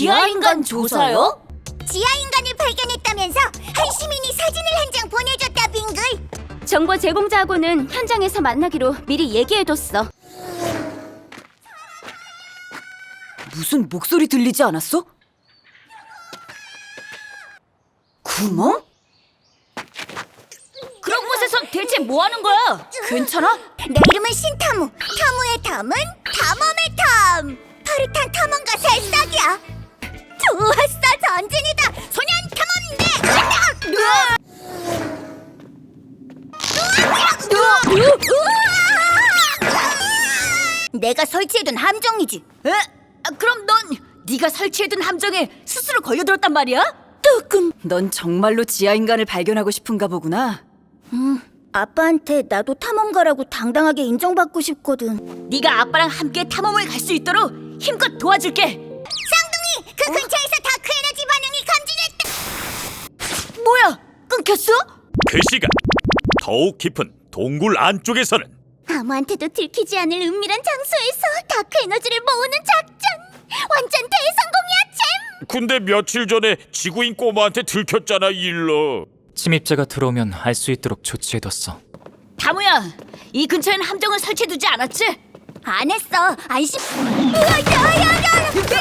지하인간 조사요? 지하인간을 발견했다면서 한 시민이 사진을 한 장 보내줬다 빙글 정보 제공자하고는 현장에서 만나기로 미리 얘기해뒀어. 무슨 목소리 들리지 않았어? 구멍? 그런 곳에서 대체 뭐 하는 거야? 괜찮아? 내 이름은 신타무 타무의 탐은 탐험의 탐 파릇한 탐험가 새싹이야 좋았어 전진이다 소년 탐험대 간다 내가 설치해둔 함정이지 에? 아, 그럼 넌 네가 설치해둔 함정에 스스로 걸려들었단 말이야? 뜨끔. 넌 정말로 지하 인간을 발견하고 싶은가 보구나. 아빠한테 나도 탐험가라고 당당하게 인정받고 싶거든 네가 아빠랑 함께 탐험을 갈 수 있도록 힘껏 도와줄게. 쌍둥이 그 근처에서 다크 에너지 반응이 감지됐다 뭐야? 끊겼어? 그 시간 더욱 깊은 동굴 안쪽에서는 아무한테도 들키지 않을 은밀한 장소에서 다크 에너지를 모으는 작전 완전 대성공이야 잼 근데 며칠 전에 지구인 꼬마한테 들켰잖아 일러 침입자가 들어오면 알 수 있도록 조치해뒀어. 다무야, 이 근처엔 함정을 설치해두지 않았지? 안 했어 안심 으아, 야, 야, 야. 진짜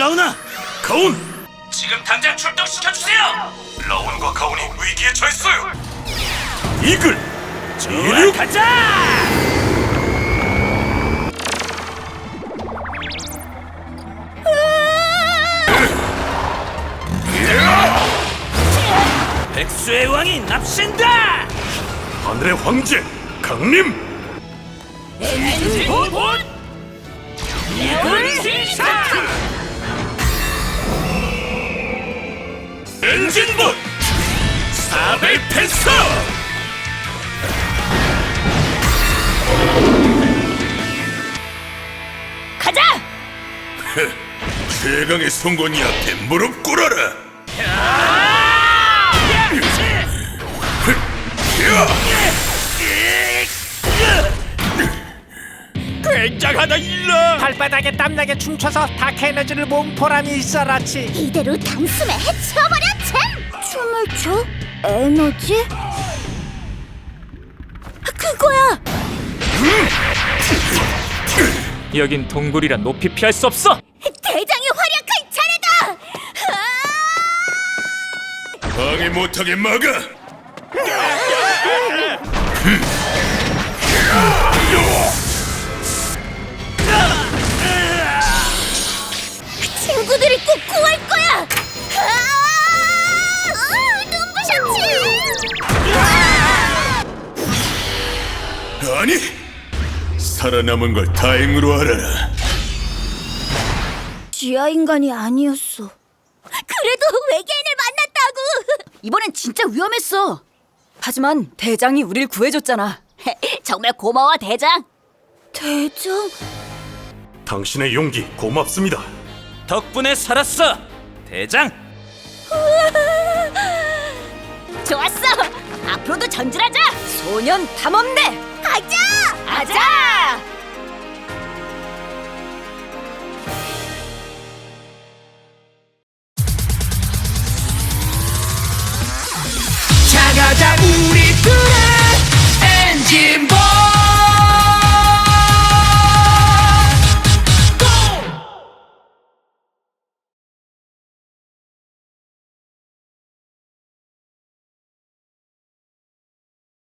라우나? 가온 지금 당장 출동시켜주세요! 라운과 가온이 위기에 처했어요. 이글! 이륙! 가자! 백수의 왕이 납신다! 하늘의 황제 강림! 엔진 본 이글 시작 엔진본 사벨 패스 가자! 최강의 송곳니 앞에 무릎 꿇어라 굉장하다 일러 발바닥에 땀나게 춤춰서 다크 에너지를 모은 보람이 있어라치 이대로 단숨에 해치워버려 잼 춤을 춰? 에너지? 그거야! 여긴 동굴이라 높이 피할 수 없어. 대장의 활약한 차례다 방해 못하게 막아 꼭 구할 거야 아! 아, 눈부셨지 아니 살아남은 걸 다행으로 알아라 지하 인간이 아니었어 그래도 외계인을 만났다고 이번엔 진짜 위험했어. 하지만 대장이 우릴 구해줬잖아. 정말 고마워, 대장. 대장? 당신의 용기 고맙습니다 덕분에 살았어 대장 좋았어! 앞으로도 전진하자! 소년 탐험대! 가자! 가자!